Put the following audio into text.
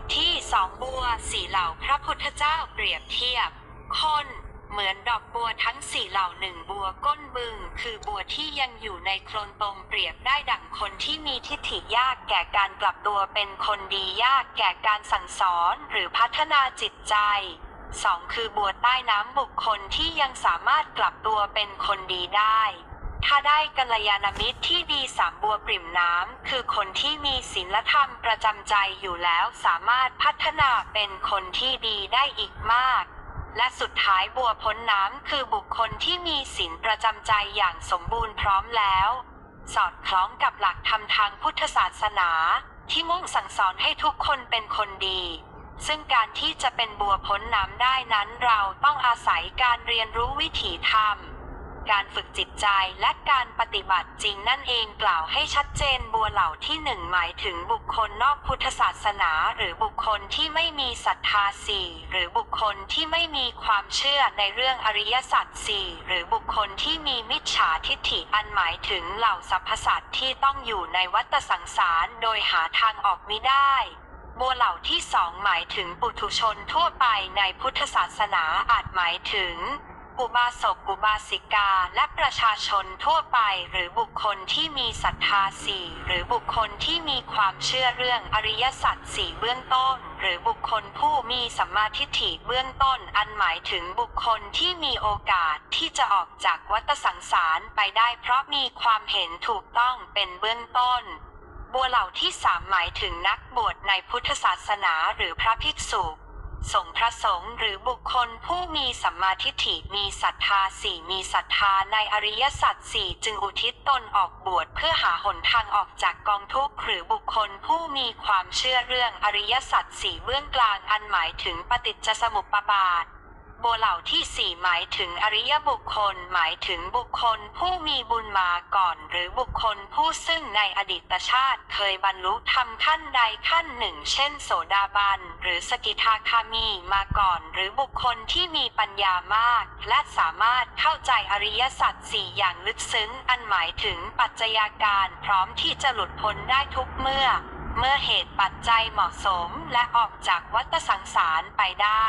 ทที่สองบัวสี่เหล่าพระพุทธเจ้าเปรียบเทียบ คนเหมือนดอกบัวทั้งสี่เหล่าหนึ่งบัวก้นบึง คือบัวที่ยังอยู่ในโคลนตมเปรียบได้ดั่งคนที่มีทิฏฐิยากแก่การกลับตัวเป็นคนดียากแก่การสั่งสอนหรือพัฒนาจิตใจสองคือบัวใต้น้ำบุคคลที่ยังสามารถกลับตัวเป็นคนดีได้ ถ้าได้กัลยาณมิตรที่ดีสามบัวปริ่มน้ำคือคนที่มีศีลธรรมประจำใจอยู่แล้วสามารถพัฒนาเป็นคนที่ดีได้อีกมาก และสุดท้ายบัวพ้นน้ำคือบุคคลที่มีศีลประจำใจอย่างสมบูรณ์พร้อมแล้ว สอดคล้องกับหลักธรรมทางพุทธศาสนา ที่มุ่งสั่งสอนให้ทุกคนเป็นคนดีซึ่งการที่จะเป็นบัวพ้นน้ำได้นั้นเราต้องอาศัยการเรียนรู้วิถีธรรม การฝึกจิตใจและการปฏิบัติจริงนั่นเองกล่าวให้ชัดเจนบัวเหล่าที่หนึ่งหมายถึงบุคคลนอกพุทธศาสนา หรือบุคคลที่ไม่มีศรัทธาสี่หรือบุคคลที่ไม่มีความเชื่อในเรื่องอริยสัจสี่หรือบุคคลที่มีมิจฉาทิฏฐิอันหมายถึงเหล่าสรรพสัตว์ที่ต้องอยู่ในวัฏสังสารโดยหาทางออกไมิได้บัวเหล่าที่สองหมายถึงปุถุชนทั่วไปในพุทธศาสนาอาจหมายถึง อุบาสกอุบาสิกาและประชาชนทั่วไปหรือบุคคลที่มีศรัทธาสี่หรือบุคคลที่มีความเชื่อเรื่องอริยสัจสี่เบื้องต้น หรือบุคคลผู้มีสัมมาทิฏฐิเบื้องต้น อันหมายถึงบุคคลที่มีโอกาสที่จะออกจากวัฏสังสารไปได้เพราะมีความเห็นถูกต้องเป็นเบื้องต้นบัวเหล่าที่สามหมายถึงนักบวชในพุทธศาสนาหรือพระภิกษุ สงฆ์พระสงฆ์หรือบุคคลผู้มีสัมมาทิฏฐิมีศรัทธาสี่มีศรัทธาในอริยสัจสี่จึงอุทิศตนออกบวชเพื่อหาหนทางออกจากกองทุกข์หรือบุคคลผู้มีความเชื่อเรื่องอริยสัจสี่เบื้องกลางอันหมายถึงปฏิจจสมุปบาท บัวเหล่าที่สี่หมายถึงอริยบุคคลหมายถึงบุคคลผู้มีบุญมาก่อน หรือบุคคลผู้ซึ่งในอดีตชาติเคยบรรลุธรรมขั้นใดขั้นหนึ่ง เช่น โสดาบันหรือสกิทาคามีมาก่อน หรือบุคคลที่มีปัญญามาก และสามารถเข้าใจอริยสัจสี่อย่างลึกซึ้งอันหมายถึงปัจจัยาการพร้อมที่จะหลุดพ้นได้ทุกเมื่อ เมื่อเหตุปัจจัยเหมาะสมและออกจากวัฏสังสารไปได้